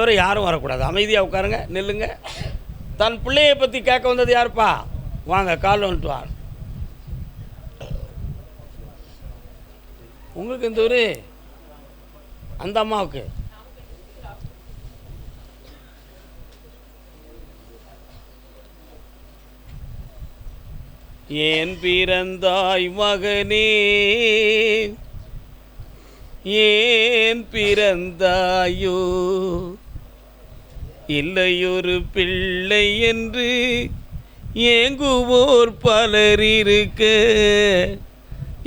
தவிர யாரும் வரக்கூடாது. அமைதியாக உட்காருங்க நில்லுங்க. தன் பிள்ளையை பற்றி கேட்க வந்தது யாருப்பா? வாங்க கால் வந்துட்டு வா. உங்களுக்கு இந்த ஊர்? அந்த அம்மாவுக்கு? ஏன் பிறந்தாய் மகனே? ஏன் பிறந்தாயோ? இல்லையொரு பிள்ளை என்று ஏங்குவோர் பலர் இருக்க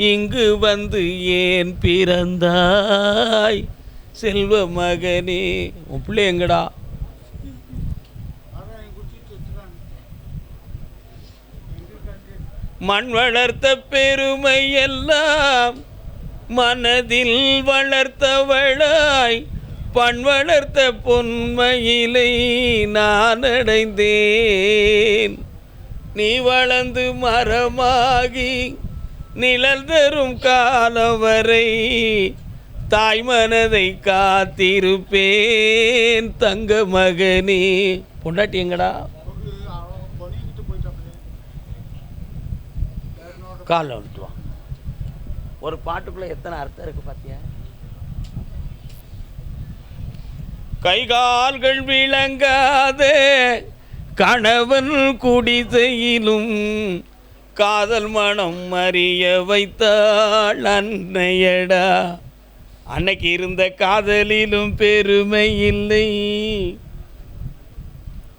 இங்கு வந்து ஏன் பிறந்தாய்? செல்வ மகனே உன் பிள்ளை எங்கடா? மண் வளர்த்த பெருமை எல்லாம் மனதில் வளர்த்தவளாய் பண் வளர்த்த பொன்மையிலை நான் அடைந்தேன் நீ வளர்ந்து மரமாகி நிழல் தரும் காலம் வரை தாய் மனதை காத்திருப்பேன் தங்க மகனே. பொண்டாட்டி எங்கடா? காலில் வந்துட்டு ஒரு பாட்டுக்குள்ளே எத்தனை அர்த்தம் இருக்குது பார்த்து கைகால்கள் விளங்காதே கணவன் குடிசையிலும் காதல் மனம் அறிய வைத்தாள் அன்னையடா. அன்னைக்கு இருந்த காதலிலும் பெருமை இல்லை.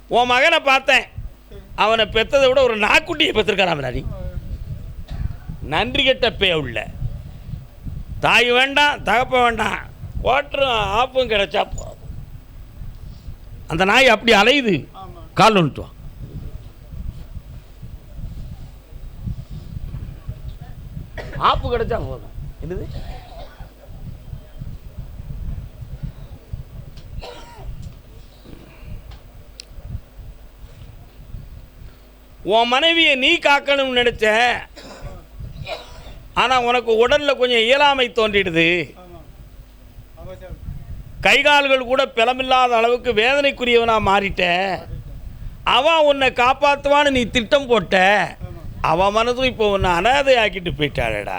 உன் மகனை பார்த்தேன். அவனை பெத்ததை விட ஒரு நாக்குட்டியை பெற்றிருக்காராம் நீ நன்றி கெட்ட பே உள்ள. தாய் வேண்டாம் தகப்ப வேண்டாம். ஓட்டரும் ஆப்பும் கிடைச்சா அந்த நாய் அப்படி அலையுது. கால் வந்துட்டு ஆப்பு கிடைச்சா போதும். என்னது? உன் மனைவியை நீ காக்கணும்னு நினைச்ச ஆனால் உனக்கு உடலில் கொஞ்சம் இயலாமை தோன்றிடுது. கை கால்கள் கூட பிளமில்லாத அளவுக்கு வேதனைக்குரியவனாக மாறிட்ட அவன் உன்னை காப்பாற்றுவான்னு நீ திட்டம் போட்ட. அவன் மனதும் இப்போ உன்னை அனாதை ஆக்கிட்டு போயிட்டாளடா.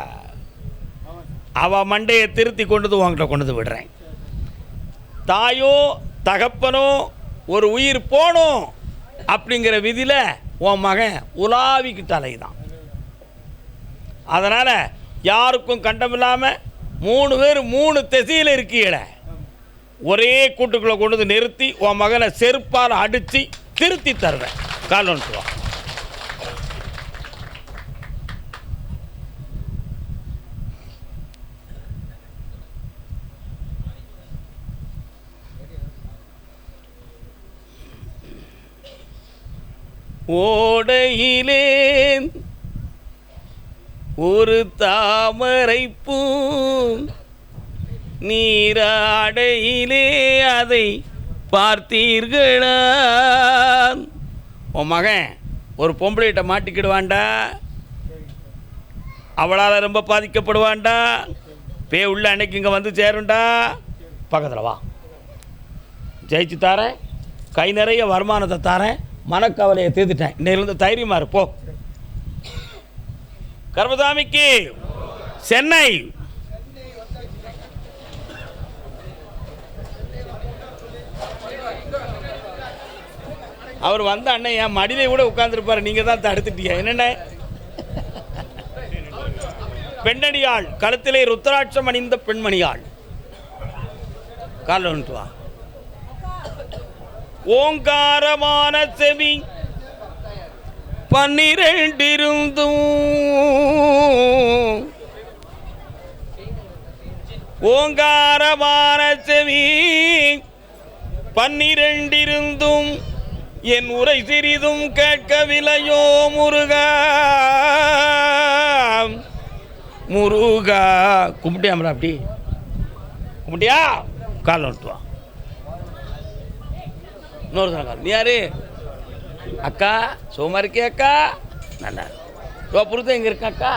அவன் மண்டையை திருத்தி கொண்டு வந்து உன்கிட்ட கொண்டு வந்து விடுறேன். தாயோ தகப்பனோ ஒரு உயிர் போகணும் அப்படிங்கிற விதியில் உன் மகன் உலாவிக்கிட்டு அலைதான். அதனால் யாருக்கும் கண்டமில்லாமல் மூணு பேர் மூணு திசையில் இருக்கீங்களே ஒரே கூட்டுக்குள்ளே கொண்டு வந்து நிறுத்தி உன் மகனை செருப்பால் அடித்து திருத்தி தருவேன். காலன்ட்டு வா. ஓடையிலே ஒரு தாமரை பூ நீராடையிலே அதை பார்த்தீர்களா? உன் மகன் ஒரு பொம்பளைகிட்ட மாட்டிக்கிடுவான்டா? அவளால் ரொம்ப பாதிக்கப்படுவான்டா? பே உள்ள அன்னைக்கு இங்கே வந்து சேரும்டா? பக்கத்தில் வா. ஜெயிச்சு தாரேன். கை நிறைய வருமானத்தை தாரேன். மனக்கவலையை தீர்த்துட்டேன். இன்னையிலேருந்து தைரியமாக இருப்போ கர்மசாமிக்கு சென்னை அவர் வந்த அண்ணன் என் மடியில கூட உட்கார்ந்துருப்பாரு. நீங்க தான் தடுத்துட்டீங்க. என்னென்ன? பெண்ணடியாள் கழுத்திலே ருத்ராட்சம் அணிந்த பெண்மணியாள். காலில் வந்துட்டு வா. ஓங்காரமான செவி பன்னிரண்டிருந்தும். ஓங்காரமான செவி பன்னிரண்டிருந்தும். என் உரை சிறிதும் கேட்கவில்லையோ முருகா? முருகா. கும்பிட்டியாமரா அப்படி? கும்பிட்டியா? கால் வந்துட்டு இன்னொரு கால். நீ யாரு? அக்கா? சும்மா இருக்கே அக்கா? நல்லா ரோ புருத்தம் எங்கே இருக்கா அக்கா?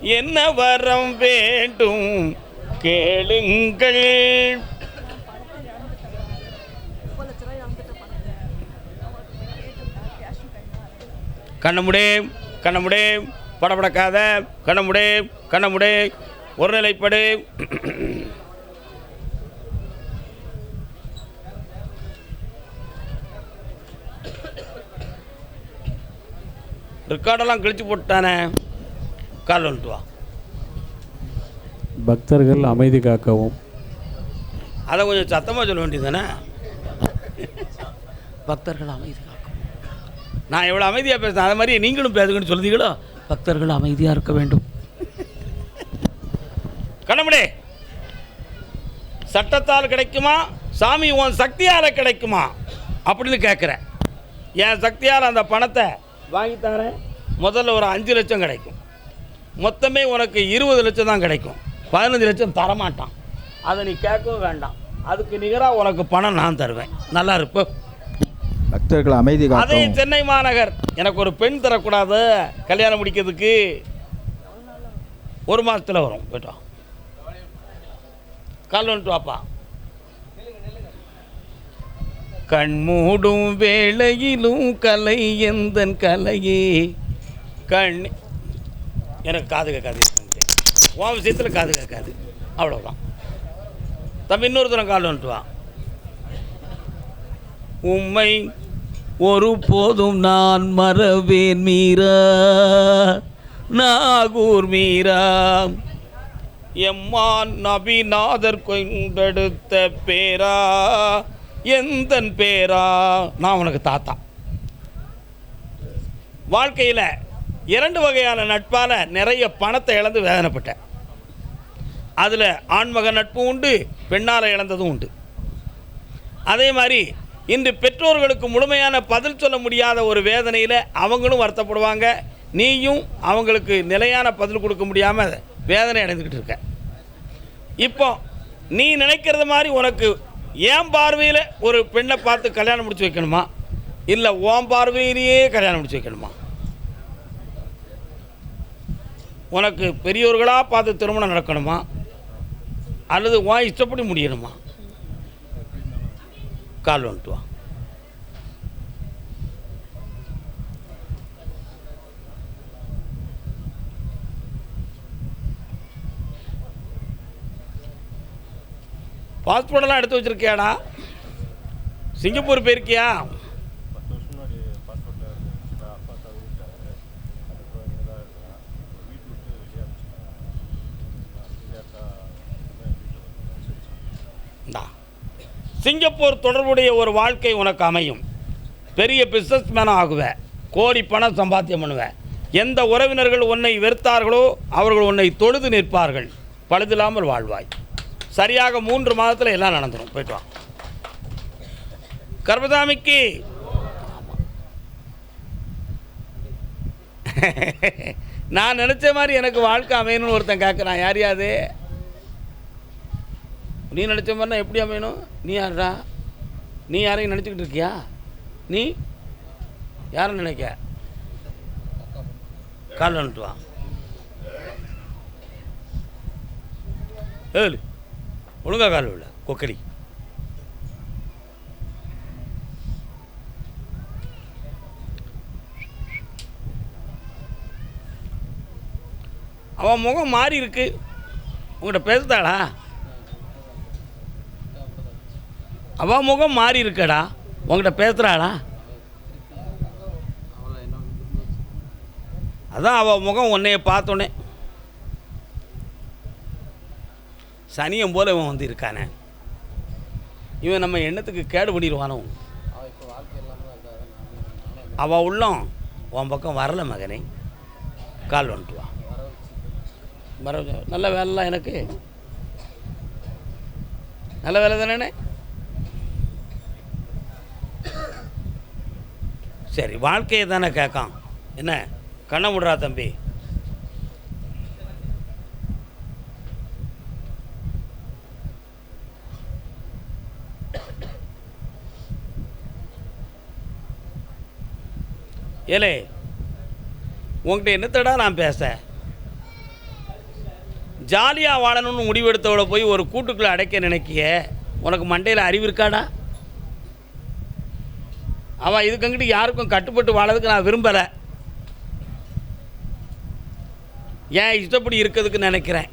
என்ன வரம் வேண்டும்? கேளுங்கள். கண்ணமுடே கண்ணமுடே படபடக்காத கண்ணமுடே கண்ணமுடே ஒரு நிலைப்படு. ரெக்கார்டெல்லாம் கிழிச்சு போட்டானே கால் வந்துட்டு வா பக்தர்கள் அமைதி காக்கவும். அதை கொஞ்சம் சத்தமாக சொல்ல வேண்டியதானே பக்தர்கள் அமைதி காக்கும் நான் எவ்வளோ அமைதியாக பேசுகிறேன் அது மாதிரி நீங்களும் பேசுங்கன்னு சொல்லுதீங்களோ பக்தர்கள் அமைதியாக இருக்க வேண்டும். கண்ணமுடே. சட்டத்தால் கிடைக்குமா? சாமி உன் சக்தியால் கிடைக்குமா? அப்படின்னு கேட்குறேன் என் சக்தியால் அந்த பணத்தை வாங்கி தரேன். முதல்ல ஒரு அஞ்சு லட்சம் கிடைக்கும். மொத்தமே உனக்கு இருபது லட்சம் தான் கிடைக்கும். பதினஞ்சு லட்சம் தரமாட்டான். அதை நீ கேட்கவும் வேண்டாம். அதுக்கு நிகராக உனக்கு பணம் நான் தருவேன். நல்லா இருப்போ பக்தர்கள் அமைதி அதே சென்னை மாநகர். எனக்கு ஒரு பெண் தரக்கூடாது கல்யாணம் முடிக்கிறதுக்கு. ஒரு மாதத்தில் வரும் போய்ட்டு வா கால் வந்துட்டு வாப்பா. கண் மூடும் வேளையிலும் கலை எந்தன் கலையே. கண் எனக்கு காது கேட்காது உன் விஷயத்தில் காது கேட்காது. அவ்வளோதான் தம்பி இன்னொரு கால் வந்துட்டு வா. உம்மை ஒரு போதும் நான் மறவேன் மீரா. நாகூர் மீரா. எம்மான் நபிநாதர் கொண்டெடுத்த பேரா. எந்தன் பேரா? நான் உனக்கு தாத்தா. வாழ்க்கையில் இரண்டு வகையான நட்பால் நிறைய பணத்தை இழந்து வேதனைப்பட்டேன். அதில் ஆண்மக நட்பும் உண்டு பெண்ணால் இழந்ததும் உண்டு. அதே மாதிரி இன்று பெற்றோர்களுக்கு முழுமையான பதில் சொல்ல முடியாத ஒரு வேதனையில் அவங்களும் வருத்தப்படுவாங்க. நீயும் அவங்களுக்கு நிலையான பதில் கொடுக்க முடியாமல் வேதனை அடைந்துக்கிட்டு இருக்க. இப்போ நீ நினைக்கிறது மாதிரி உனக்கு என் பார்வையில் ஒரு பெண்ணை பார்த்து கல்யாணம் முடிச்சு வைக்கணுமா? இல்லை ஓம் பார்வையிலேயே கல்யாணம் முடிச்சு வைக்கணுமா? உனக்கு பெரியோர்களாக பார்த்து திருமணம் நடக்கணுமா? அல்லது உன் இஷ்டப்படி முடியணுமா? கால் வந்துட்டு வா. பாஸ்போர்ட்டெல்லாம் எடுத்து வச்சுருக்கியாடா? சிங்கப்பூர் போயிருக்கியா? சிங்கப்பூர் தொடர்புடைய ஒரு வாழ்க்கை உனக்கு அமையும். பெரிய பிஸ்னஸ் மேனாக ஆகுவேன் கோடி பணம் சம்பாத்தியம் பண்ணுவேன் எந்த உறவினர்கள் உன்னை வெறுத்தார்களோ அவர்கள் உன்னை தொழுது நிற்பார்கள். பழுதில்லாமல் வாழ்வாய். சரியாக மூன்று மாதத்தில் எல்லாம் நடந்துடும் போயிட்டு வா. கர்பதாமிக்கு நான் நினச்ச மாதிரி எனக்கு வாழ்க்கை அமையணும்னு ஒருத்தன் கேட்குறான் யார் யாது? நீ நினச்ச மாதிரினா எப்படி அமையணும்? நீ யாருடா? நீ யாரையும் நினச்சிக்கிட்டு இருக்கியா? நீ யாரை நினைக்க? கால் வந்துட்டு வா. ஏழு. ஒழுங்கா கால் விடல கொக்கடி அவன் முகம் மாறி இருக்கு. உங்கள்கிட்ட பேசுதாளா அவள் முகம் மாறி இருக்கடா. உங்ககிட்ட பேசுகிறாளா அதான் அவள் முகம் உன்னைய பார்த்தோன்னே. சனியம் போல் இவன் வந்து இருக்கானே. இவன் நம்ம எண்ணத்துக்கு கேடு பண்ணிடுவானோ? அவள் உள்ளம் உன் பக்கம் வரல மகனே. கால் வந்துட்டு வா. வர நல்ல வேலைலாம் எனக்கு. நல்ல வேலை தானே? சரி வாழ்க்கையை தானே கேட்கான் என்ன? கண்ண முடுறா தம்பி. ஏலே உங்ககிட்ட என்னத்தடா நான் பேச? ஜாலியாக வாழணும்னு முடிவெடுத்தவளை போய் ஒரு கூட்டுக்குள்ளே அடைக்க நினைக்கிய? உனக்கு மண்டையில் அறிவு இருக்காடா? அவன் இதுக்கங்கிட்டு யாருக்கும் கட்டுப்பட்டு வாழறதுக்கு நான் விரும்பலை. ஏன் இஷ்டப்படி இருக்கிறதுக்கு நினைக்கிறேன்.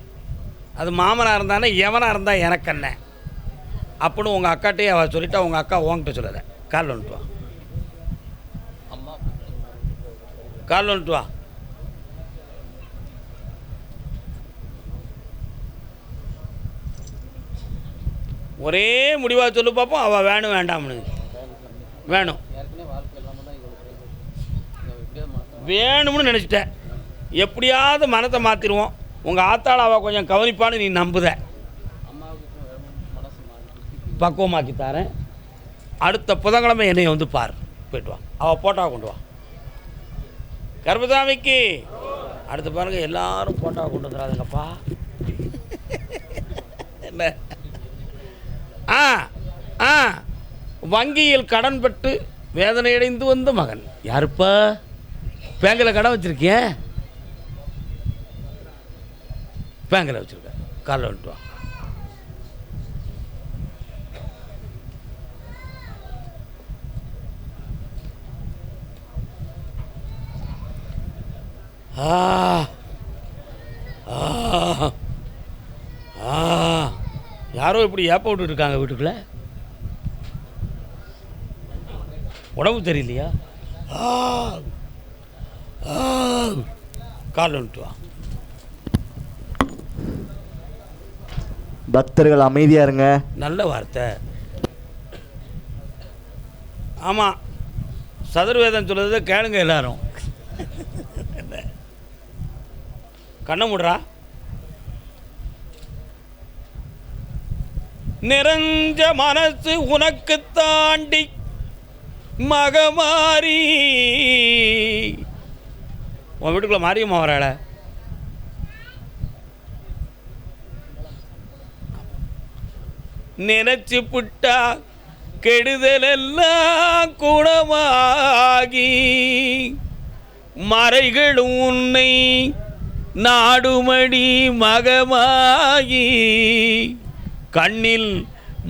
அது மாமனாக இருந்தானே எவனாக இருந்தால் எனக்கு என்ன? அப்படின்னு உங்கள் அக்காட்டையே அவள் சொல்லிட்டா உங்கள் அக்கா உன்கிட்ட சொல்லலை. கால் வந்துட்டு வா. கால் வந்துட்டு வா. ஒரே முடிவாக சொல்லு பார்ப்போம் அவள் வேணும் வேண்டாம்னு. வேணும். வேணும்னு நினச்சிட்டேன் எப்படியாவது மனத்தை மாற்றிடுவோம் உங்கள் ஆத்தாளாவை அவள் கொஞ்சம் கவனிப்பான்னு நீ நம்புத. பக்குவமாக்கி தரேன். அடுத்த புதன்கிழமை என்னையை வந்து பார். போயிட்டு வா. அவள் போட்டா கொண்டு வா. கர்பதாமிக்கு அடுத்து பாருங்கள் எல்லாரும் போட்டா கொண்டு வந்துடாதுங்கப்பா. என்ன? ஆ ஆ. வங்கியில் கடன் பெற்று வேதனையடைந்து வந்த மகன். யாருப்பா? பேங்கில் கடை வச்சிருக்கிய? பேங்கில் வச்சுருக்கேன் காலைல வந்துட்டு வா. ஆ ஆ யாரோ இப்படி ஏப்ப விட்டுட்டு இருக்காங்க வீட்டுக்குள்ள? உடம்பு தெரியலையா ஆ. கால் வந்துட்டு வா. பக்தர்கள் அமைதியா இருங்க. நல்ல வார்த்தை. ஆமாம் சதுர்வேதம் சொல்லுறதை கேளுங்க எல்லாரும். கண்ணை மூடுறா. நிறைஞ்ச மனசு உனக்கு தாண்டி மகமாரி உன் வீட்டுக்குள்ள மாரியம்மா வராள? நினைச்சு புட்டா கெடுதலெல்லாம் குணமாகி மறைகளும் உன்னை நாடுமடி மகமாகி. கண்ணில்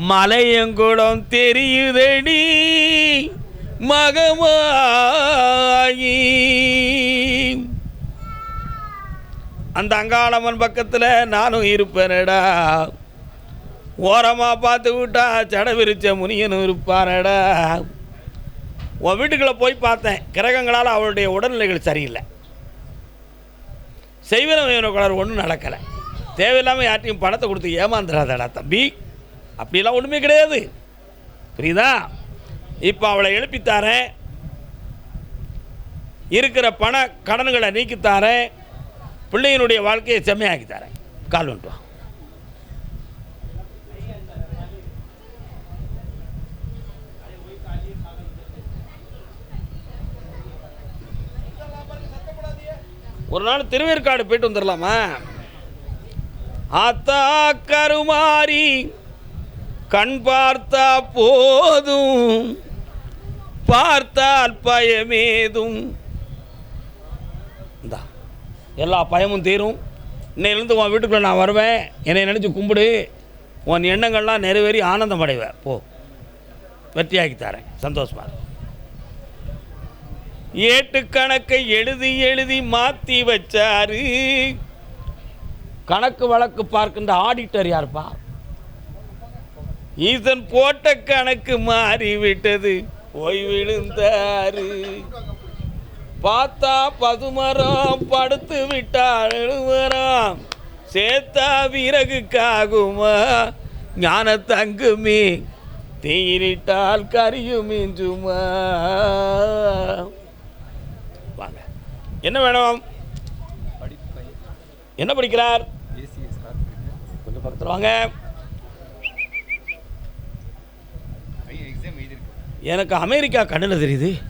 மலையங்குளம் தெரியுதடி. மகமாயி. அந்த அங்காளம்மன் பக்கத்தில் நானும் இருப்பேனடா. ஓரமாக பார்த்து விட்டா சட விரிச்ச முனியனும் இருப்பானடா. உன் வீட்டுக்குள்ளே போய் பார்த்தேன். கிரகங்களால் அவளுடைய உடல்நிலைகள் சரியில்லை. செய்வனம் வேணுக்குள்ளார் ஒன்றும் நடக்கலை. தேவையில்லாமல் யார்ட்டையும் பணத்தை கொடுத்து ஏமாந்துடாதடா தம்பி. அப்படிலாம் ஒன்றுமே கிடையாது. புரியுதா? இப்போ அவளை எழுப்பித்தாரேன் இருக்கிற பண கடன்களை நீக்கித்தாரேன் பிள்ளையினுடைய வாழ்க்கையை செம்மையாக்கி தரேன் கால் வந்துட்டு ஒரு நாள் திருவேற்காடு போயிட்டு வந்துடலாமா ஆத்தா கருமாரி கண் பார்த்தா போதும் பார்த்தால் பயமேதும். இந்தா எல்லா பயமும் தீரும். இன்னையிலேருந்து உன் வீட்டுக்குள்ளே நான் வருவேன். என்னை நினச்சி கும்பிடு. உன் எண்ணங்கள்லாம் நிறைவேறி ஆனந்தம் அடைவேன். போ. வெற்றியாக்கி தரேன். சந்தோஷமா ஏட்டு கணக்கை எழுதி எழுதி மாற்றி வச்சாரு. கணக்கு வழக்கு பார்க்கின்ற ஆடிட்டர் யாருப்பா? ஈசன் போட்ட கணக்கு மாறி போய் விழுந்தாரு பார்த்தா பசுமரம் படுத்து விட்டால் எழுமரம் சேத்தா விறகுக்காகுமா? ஞான தங்குமே தீரிட்டால் கரியும் மிஞ்சுமா வாங்க. என்ன வேணும்? என்ன படிக்கிறார்? கொஞ்சம் பக்கத்தில் வாங்க. எனக்கு அமெரிக்கா கண்ணில் தெரியுது.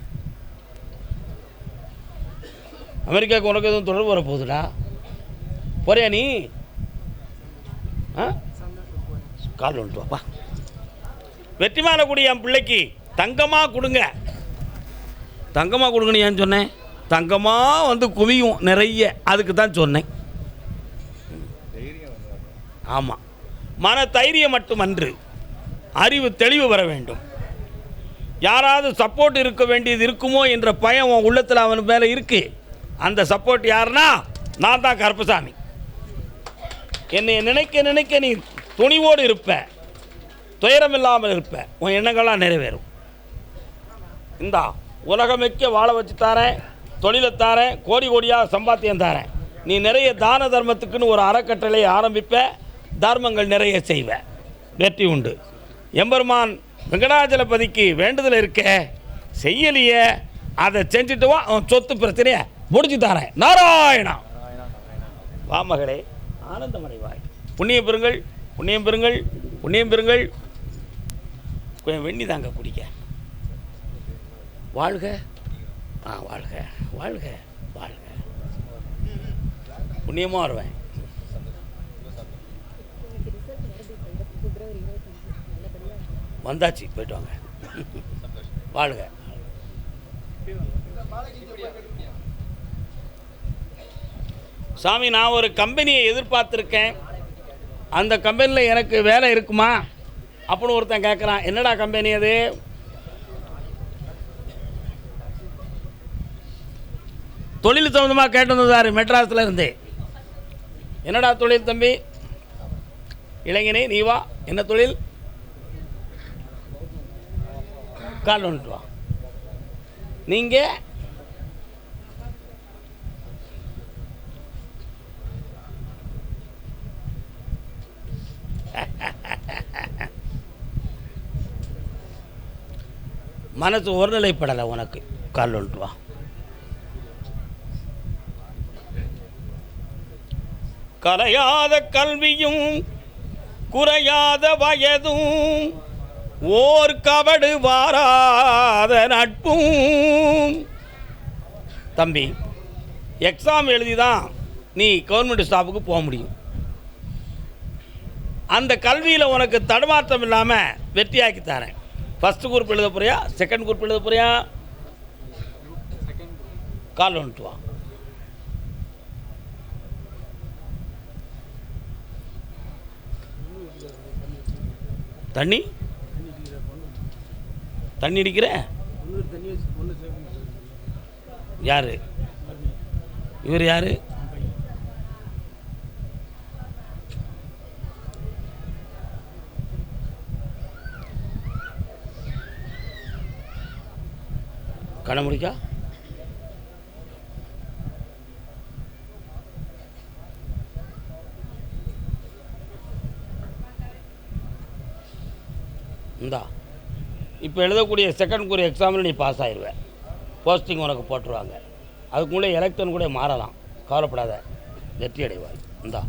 அமெரிக்காவுக்கு உனக்கு எதுவும் தொடர்பு வரப்போகுதுடா? போறியா நீ? ஆ? கால் வந்துட்டு வாப்பா. வெற்றி மாறக்கூடிய என் பிள்ளைக்கு. தங்கமாக கொடுங்க. தங்கமாக கொடுங்கன்னு ஏன் சொன்னேன்? தங்கமாக வந்து குவியும் நிறைய. அதுக்கு தான் சொன்னேன். ஆமாம் மன தைரியம் மட்டுமன்று. அறிவு தெளிவு வர வேண்டும். யாராவது சப்போர்ட் இருக்க வேண்டியது இருக்குமோ என்ற பயம் உன் உள்ளத்தில் அவன் மேலே இருக்கு. அந்த சப்போர்ட் யாருன்னா நான் தான் கருப்பசாமி. என்னை நினைக்க நினைக்க நீ துணிவோடு இருப்ப. துயரம் இல்லாமல் இருப்ப. உன் எண்ணங்கள்லாம் நிறைவேறும். இந்தா உலகமிக்க வாழ வச்சு தாரேன் தொழிலை தாரேன் கோடி கோடியாக சம்பாத்தியம் தாரேன். நீ நிறைய தான தர்மத்துக்குன்னு ஒரு அறக்கட்டளை ஆரம்பிப்ப தர்மங்கள் நிறைய செய்வ. வெற்றி உண்டு. எம்பெருமான் வெங்கடாஜலபதிக்கு வேண்டுதல் இருக்க செய்யலையே அதை செஞ்சுட்டு வா அவன் சொத்து பிரச்சனையை முடிச்சு தாரேன். நாராயணா. வா மகளே ஆனந்தமடைவாய் புண்ணியம் பெறுங்கள் புண்ணியம் பெறுங்கள் புண்ணியம் பெறுங்கள். கொஞ்சம் வெண்ணி தாங்க குடிக்க. வாழ்க. ஆ வாழ்க வாழ்க வாழ்க. புண்ணியமாக வருவேன். வந்தாச்சு போயிட்டு வாங்க. வாழுங்க. சாமி நான் ஒரு கம்பெனியை எதிர்பார்த்துருக்கேன். அந்த கம்பெனியில் எனக்கு வேலை இருக்குமா? அப்படின்னு ஒருத்தன் கேட்குறான் என்னடா கம்பெனி அது? தொழில் சம்மந்தமாக கேட்டு வந்தார் மெட்ராஸில் இருந்து. என்னடா தொழில் தம்பி? இளைஞனே நீ வா. என்ன தொழில்? கால் வந்துட்டு வா. நீங்கள் மனசு ஒருநிலைப்படலை உனக்கு. கால் வந்துட்டு வா. கலையாத கல்வியும் குறையாத வயதும் ஓர் கபடு வாராத நட்பும். தம்பி எக்ஸாம் எழுதி தான் நீ கவர்மெண்ட் ஸ்டாஃபுக்கு போக முடியும். அந்த கல்வியில் உனக்கு தடுமாற்றம் இல்லாமல் வெற்றியாக்கி தரேன். ஃபஸ்ட்டு குரூப் எழுத போறியா? செகண்ட் குரூப் எழுத போறியா? கால் வந்துட்டு வா. தண்ணி? தண்ணி அடிக்கிற? யாரு? இவர் யாரு? கடை முடிக்கா. இந்தா. இப்போ எழுதக்கூடிய செகண்ட் குரு எக்ஸாமில் நீ பாஸ் ஆயிடுவேன் போஸ்டிங் உனக்கு போட்டுருவாங்க. அதுக்குள்ளே எலெக்ஷன் கூட மாறலாம். கவலைப்படாத. வெற்றி அடைவாய் இந்தா.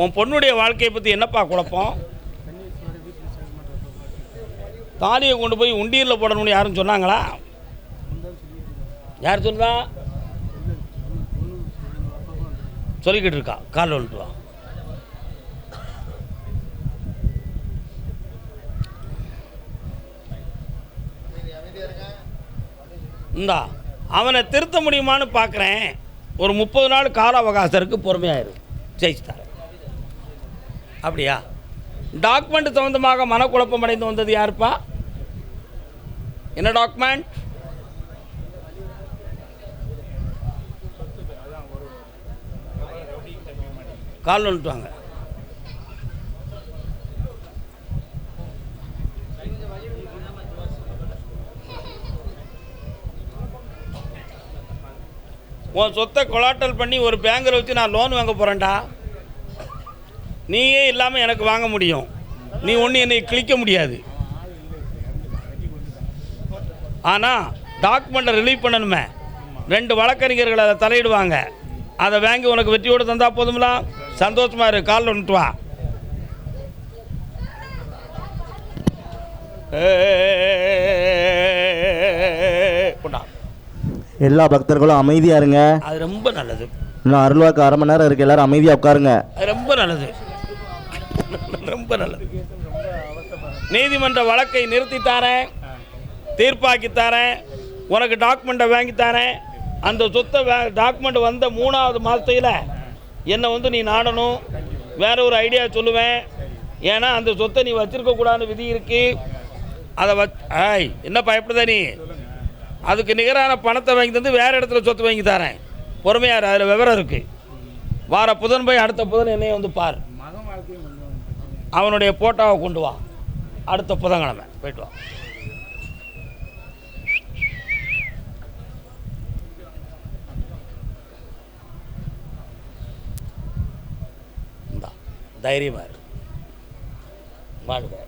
உன் பொண்ணுடைய வாழ்க்கையை பற்றி என்னப்பா குழப்பம்? தாலியை கொண்டு போய் உண்டியலில் போடணும்னு யாரும் சொன்னாங்களா? யார் சொல்லுதா சொல்லிக்கிட்டு இருக்கா. கால் வந்துட்டு வா இந்தா அவனை திருத்த முடியுமான்னு பார்க்குறேன். ஒரு முப்பது நாள் கால அவகாசம் இருக்குது பொறுமையாயிரு ஜெயிச்சுட்டார் அப்படியா? டாக்குமெண்ட் சம்மந்தமாக மனக்குழப்பம் அடைந்து வந்தது யாருப்பா? என்ன டாக்குமெண்ட் கால் வந்துட்டு வாங்க உன் சொத்தை கொலாட்டல் பண்ணி ஒரு பேங்கில் வச்சு நான் லோன் வாங்க போகிறேன்டா நீயே இல்லாமல் எனக்கு வாங்க முடியும். நீ ஒன்று என்னை கிழிக்க முடியாது. ஆனால் டாக்குமெண்ட்டை ரிலீவ் பண்ணணுமே. ரெண்டு வழக்கறிஞர்கள் அதை தலையிடுவாங்க. அதை வாங்கி உனக்கு வெற்றியோடு தந்தால் போதுங்களா சந்தோஷமாக இரு காலில் வந்துட்டு வா. ஏ எல்லா பக்தர்களும் அமைதியா இருங்க. அது ரொம்ப நல்லது. இன்னும் அருள்வாக்கு அரை மணி நேரம் இருக்கு. எல்லாரும் அமைதியா உட்காருங்க. அது ரொம்ப நல்லது. ரொம்ப நல்லது. நீதிமன்ற வழக்கை நிறுத்தி தாரேன். தீர்ப்பாக்கி தரேன். உனக்கு டாக்குமெண்ட்டை வாங்கி தரேன். அந்த சொத்தை டாக்குமெண்ட் வந்த மூணாவது மாதத்தில் என்னை வந்து நீ நாடணும்? வேற ஒரு ஐடியா சொல்லுவேன். ஏன்னா அந்த சொத்தை நீ வச்சிருக்க கூடாதுன்னு விதி இருக்கு. அதை வச் ஆய் என்ன பயப்படுத நீ? அதுக்கு நிகரான பணத்தை வாங்கி தந்து வேறு இடத்துல சொத்து வாங்கி தரேன். பொறுமையார் அதில் விவரம் இருக்குது வார புதன் போய் அடுத்த புதன் என்னையை வந்து பார். அவனுடைய போட்டோவை கொண்டு வா. அடுத்த புதன்கிழமை. போயிட்டு வா. இந்தா தைரியமாக இருக்கு வாழ்க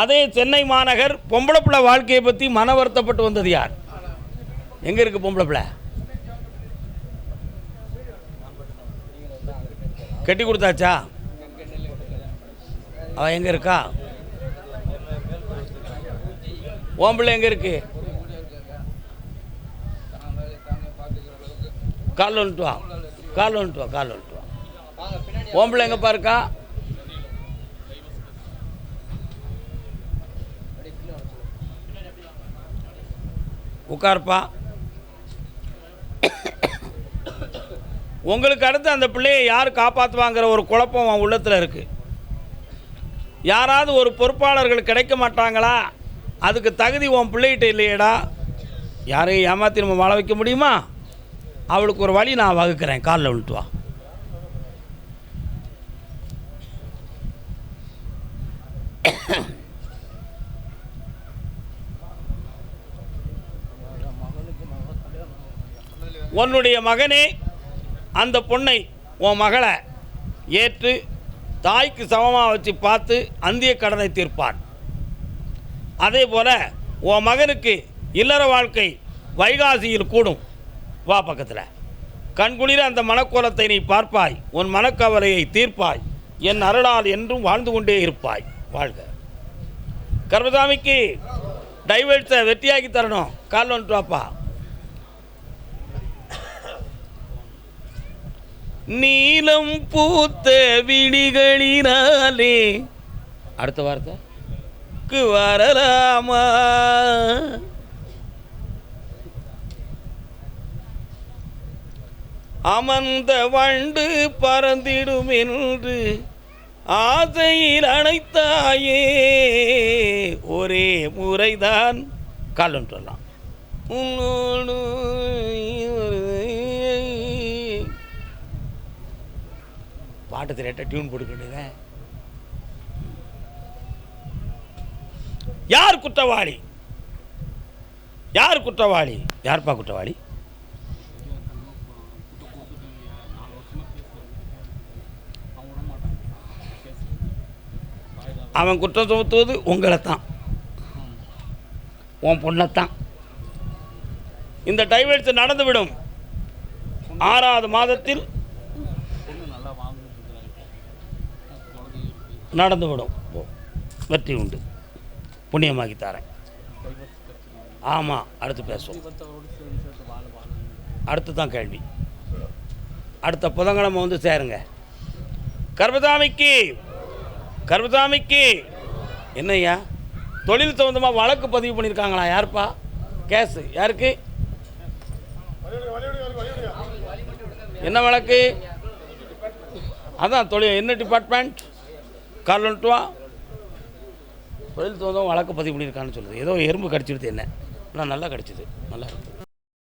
அதே சென்னை மாநகர் பொம்பளை பிள்ளை வாழ்க்கையை பற்றி மன வருத்தப்பட்டு வந்தது யார்? எங்கே இருக்குது பொம்பளை பிள்ளை கட்டி கொடுத்தாச்சா? அவ எங்கே இருக்கா? உன் பிள்ளை எங்கே இருக்கு? கால் வந்துட்டு வா. கால் வந்துட்டு வா கால் வந்துட்டு வா. உன் பிள்ளை எங்கப்பா இருக்கா? உட்காருப்பா. உங்களுக்கு அடுத்து அந்த பிள்ளையை யார் காப்பாற்றுவாங்கிற ஒரு குழப்பம் அவன் உள்ளத்தில் இருக்குது யாராவது ஒரு பொறுப்பாளர்கள் கிடைக்க மாட்டாங்களா? அதுக்கு தகுதி உன் பிள்ளைகிட்ட இல்லையடா. யாரையும் ஏமாற்றி நம்ம வாழ வைக்க முடியுமா? அவளுக்கு ஒரு வழி நான் வகுக்கிறேன். காலில் விழுட்டு வா. உன்னுடைய மகனே அந்த பொண்ணை உன் மகளை ஏற்று தாய்க்கு சமமாக வச்சு பார்த்து அந்திய கடனை தீர்ப்பான். அதே போல் உன் மகனுக்கு இல்லற வாழ்க்கை வைகாசியில் கூடும். வா பக்கத்தில். கண்குளிர அந்த மனக்கோலத்தை நீ பார்ப்பாய். உன் மனக்கவலையை தீர்ப்பாய். என் அருளால் என்றும் வாழ்ந்து கொண்டே இருப்பாய். வாழ்க. கர்மசாமிக்கு டைவர்ஸை வெட்டியாக்கி தரணும். கால் வந்துட்டு வாப்பா. நீலம் பூத்த விழிகளினாலே அடுத்த வார்த்தைக்கு வரலாமா? அமர்ந்த வண்டு பறந்திடும் என்று ஆசையில் அனைத்தாயே ஒரே முறைதான். கால் உன்னோடு பாட்டு ரேட்டாக டியூன் போட்டுக்கிட்டு யார் குற்றவாளி? யார் குற்றவாளி? யார்ப்பா குற்றவாளி? அவன் குற்றம் சுமத்துவது உங்களை தான் உன் பொண்ணைத்தான். இந்த டைவர்ஸ் நடந்துவிடும். ஆறாவது மாதத்தில் நடந்துவிடும். ஓ, வெற்றி உண்டு. புண்ணியமாக்கி தரேன். ஆமாம் அடுத்து பேசுவோம். அடுத்து தான் கேள்வி. அடுத்த புதன்கிழமை வந்து சேருங்க. கர்பதாமிக்கு கர்பதாமிக்கு என்னய்யா? தொழில் சம்மந்தமாக வழக்கு பதிவு பண்ணியிருக்காங்களா யாருப்பா? கேஸு யாருக்கு? என்ன வழக்கு? அதான் தொழில் என்ன டிபார்ட்மெண்ட் கால் தொழில் சம்மந்தமாக வழக்கு பதிவு பண்ணியிருக்கான்னு சொல்லுது. ஏதோ எறும்பு கடிச்சிடுது என்ன? ஆனால் நல்லா கடிச்சிது. நல்லா இருக்குது